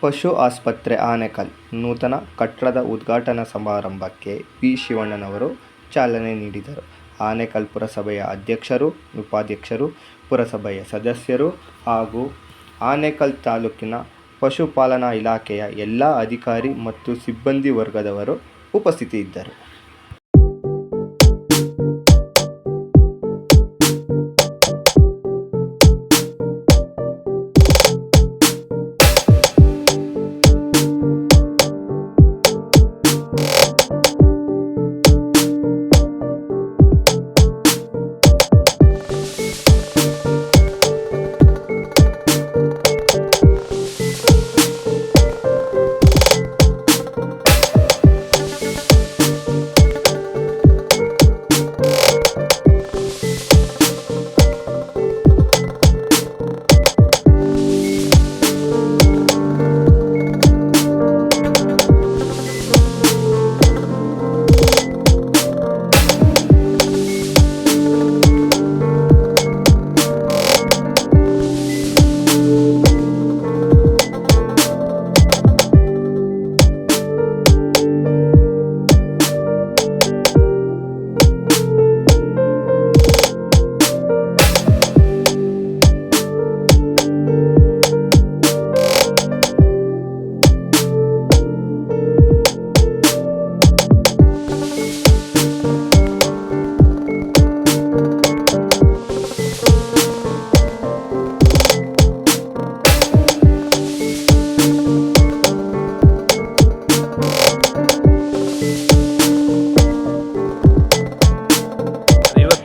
ಪಶು ಆಸ್ಪತ್ರೆ ಆನೇಕಲ್ ನೂತನ ಕಟ್ಟಡದ ಉದ್ಘಾಟನಾ ಸಮಾರಂಭಕ್ಕೆ ಪಿ. ಶಿವಣ್ಣನವರು ಚಾಲನೆ ನೀಡಿದರು. ಆನೇಕಲ್ ಪುರಸಭೆಯ ಅಧ್ಯಕ್ಷರು, ಉಪಾಧ್ಯಕ್ಷರು, ಪುರಸಭೆಯ ಸದಸ್ಯರು ಹಾಗೂ ಆನೇಕಲ್ ತಾಲೂಕಿನ ಪಶುಪಾಲನಾ ಇಲಾಖೆಯ ಎಲ್ಲ ಅಧಿಕಾರಿ ಮತ್ತು ಸಿಬ್ಬಂದಿ ವರ್ಗದವರು ಉಪಸ್ಥಿತಿಯಿದ್ದರು.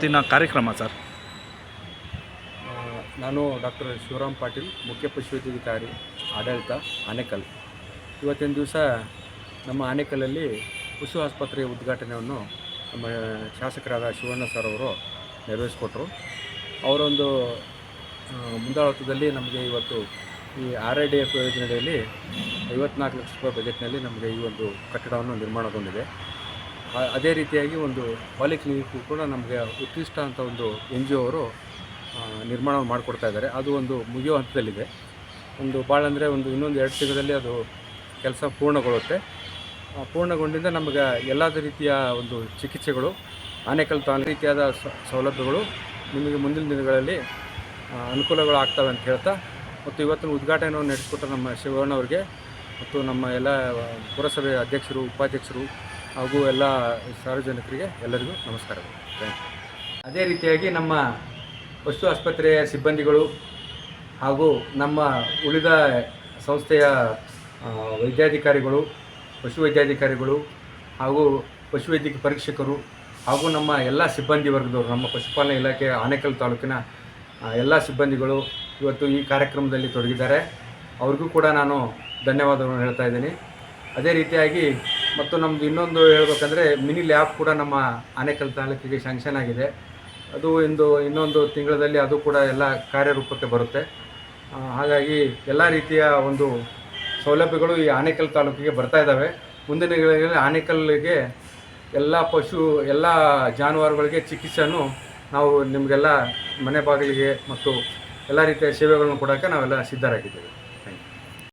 ಇವತ್ತಿನ ಕಾರ್ಯಕ್ರಮ ಸರ್. ನಾನು ಡಾಕ್ಟರ್ ಶಿವರಾಮ್ ಪಾಟೀಲ್, ಮುಖ್ಯ ಪಶುವೈದ್ಯಾಧಿಕಾರಿ, ಆಡಳಿತ ಆನೇಕಲ್ ಇವತ್ತಿನ ದಿವಸ ನಮ್ಮ ಆನೇಕಲ್ಲಲ್ಲಿ ಪಶು ಆಸ್ಪತ್ರೆಯ ಉದ್ಘಾಟನೆಯನ್ನು ನಮ್ಮ ಶಾಸಕರಾದ ಶಿವಣ್ಣ ಸರ್ ಅವರು ನೆರವೇರಿಸಿಕೊಟ್ರು. ಅವರೊಂದು ಮುಂದಾಳತ್ವದಲ್ಲಿ ನಮಗೆ ಇವತ್ತು ಈ ಆರ್ ಐ ಡಿ ಎಫ್ ಯೋಜನೆಯಲ್ಲಿ ಐವತ್ನಾಲ್ಕು ಲಕ್ಷ ರೂಪಾಯಿ ಬಜೆಟ್ನಲ್ಲಿ ನಮಗೆ ಈ ಒಂದು ಕಟ್ಟಡವನ್ನು ನಿರ್ಮಾಣಗೊಂಡಿದೆ ಅದೇ ರೀತಿಯಾಗಿ ಒಂದು ಪಾಲಿಕ್ಲಿನಿಕ್ ಕೂಡ ನಮಗೆ ಉತ್ಕೃಷ್ಟ ಅಂತ ಒಂದು ಎನ್ ಜಿ ಅವರು ನಿರ್ಮಾಣ ಮಾಡಿಕೊಡ್ತಾ ಇದ್ದಾರೆ. ಅದು ಒಂದು ಮುಗಿಯೋ ಹಂತದಲ್ಲಿದೆ. ಒಂದು ಭಾಳ ಅಂದರೆ ಒಂದು ಇನ್ನೊಂದು ಎರಡು ತಿಂಗಳಲ್ಲಿ ಅದು ಕೆಲಸ ಪೂರ್ಣಗೊಳ್ಳುತ್ತೆ. ಪೂರ್ಣಗೊಂಡಿಂದ ನಮಗೆ ಎಲ್ಲ ರೀತಿಯ ಒಂದು ಚಿಕಿತ್ಸೆಗಳು, ಆನೇಕಲ್ ತಾಲೂಕು ರೀತಿಯಾದ ಸೌಲಭ್ಯಗಳು ನಿಮಗೆ ಮುಂದಿನ ದಿನಗಳಲ್ಲಿ ಅನುಕೂಲಗಳು ಆಗ್ತವೆ ಅಂತ ಹೇಳ್ತಾ, ಮತ್ತು ಇವತ್ತಿನ ಉದ್ಘಾಟನೆಯನ್ನು ನಡೆಸಿಕೊಟ್ಟ ನಮ್ಮ ಶಿವಣ್ಣವ್ರಿಗೆ ಮತ್ತು ನಮ್ಮ ಎಲ್ಲ ಪುರಸಭೆ ಅಧ್ಯಕ್ಷರು, ಉಪಾಧ್ಯಕ್ಷರು ಹಾಗೂ ಎಲ್ಲ ಸಾರ್ವಜನಿಕರಿಗೆ ಎಲ್ಲರಿಗೂ ನಮಸ್ಕಾರಗಳು. ಥ್ಯಾಂಕ್ ಅದೇ ರೀತಿಯಾಗಿ ನಮ್ಮ ಪಶು ಆಸ್ಪತ್ರೆಯ ಸಿಬ್ಬಂದಿಗಳು ಹಾಗೂ ನಮ್ಮ ಉಳಿದ ಸಂಸ್ಥೆಯ ವೈದ್ಯಾಧಿಕಾರಿಗಳು, ಪಶು ವೈದ್ಯಾಧಿಕಾರಿಗಳು ಹಾಗೂ ಪಶುವೈದ್ಯಕೀಯ ಪರೀಕ್ಷಕರು ಹಾಗೂ ನಮ್ಮ ಎಲ್ಲ ಸಿಬ್ಬಂದಿ ವರ್ಗದವರು, ನಮ್ಮ ಪಶುಪಾಲನೆ ಇಲಾಖೆಯ ಆನೇಕಲ್ ತಾಲೂಕಿನ ಎಲ್ಲ ಸಿಬ್ಬಂದಿಗಳು ಇವತ್ತು ಈ ಕಾರ್ಯಕ್ರಮದಲ್ಲಿ ತೊಡಗಿದ್ದಾರೆ. ಅವ್ರಿಗೂ ಕೂಡ ನಾನು ಧನ್ಯವಾದಗಳನ್ನು ಹೇಳ್ತಾ ಇದ್ದೀನಿ. ಅದೇ ರೀತಿಯಾಗಿ ಮತ್ತು ನಮ್ಮದು ಇನ್ನೊಂದು ಹೇಳ್ಬೇಕಂದ್ರೆ ಮಿನಿ ಲ್ಯಾಬ್ ಕೂಡ ನಮ್ಮ ಆನೇಕಲ್ ತಾಲೂಕಿಗೆ ಸ್ಯಾಂಕ್ಷನ್ ಆಗಿದೆ. ಅದು ಇಂದು ಇನ್ನೊಂದು ತಿಂಗಳಲ್ಲಿ ಅದು ಕೂಡ ಎಲ್ಲ ಕಾರ್ಯರೂಪಕ್ಕೆ ಬರುತ್ತೆ. ಹಾಗಾಗಿ ಎಲ್ಲ ರೀತಿಯ ಒಂದು ಸೌಲಭ್ಯಗಳು ಈ ಆನೇಕಲ್ ತಾಲೂಕಿಗೆ ಬರ್ತಾ ಇದ್ದಾವೆ. ಮುಂದಿನ ದಿನಗಳಲ್ಲಿ ಆನೇಕಲ್ಗೆ ಎಲ್ಲ ಪಶು, ಎಲ್ಲ ಜಾನುವಾರುಗಳಿಗೆ ಚಿಕಿತ್ಸೆಯನ್ನು ನಾವು ನಿಮಗೆಲ್ಲ ಮನೆ ಬಾಗಿಲಿಗೆ ಮತ್ತು ಎಲ್ಲ ರೀತಿಯ ಸೇವೆಗಳನ್ನು ಕೊಡೋಕ್ಕೆ ನಾವೆಲ್ಲ ಸಿದ್ಧರಾಗಿದ್ದೇವೆ.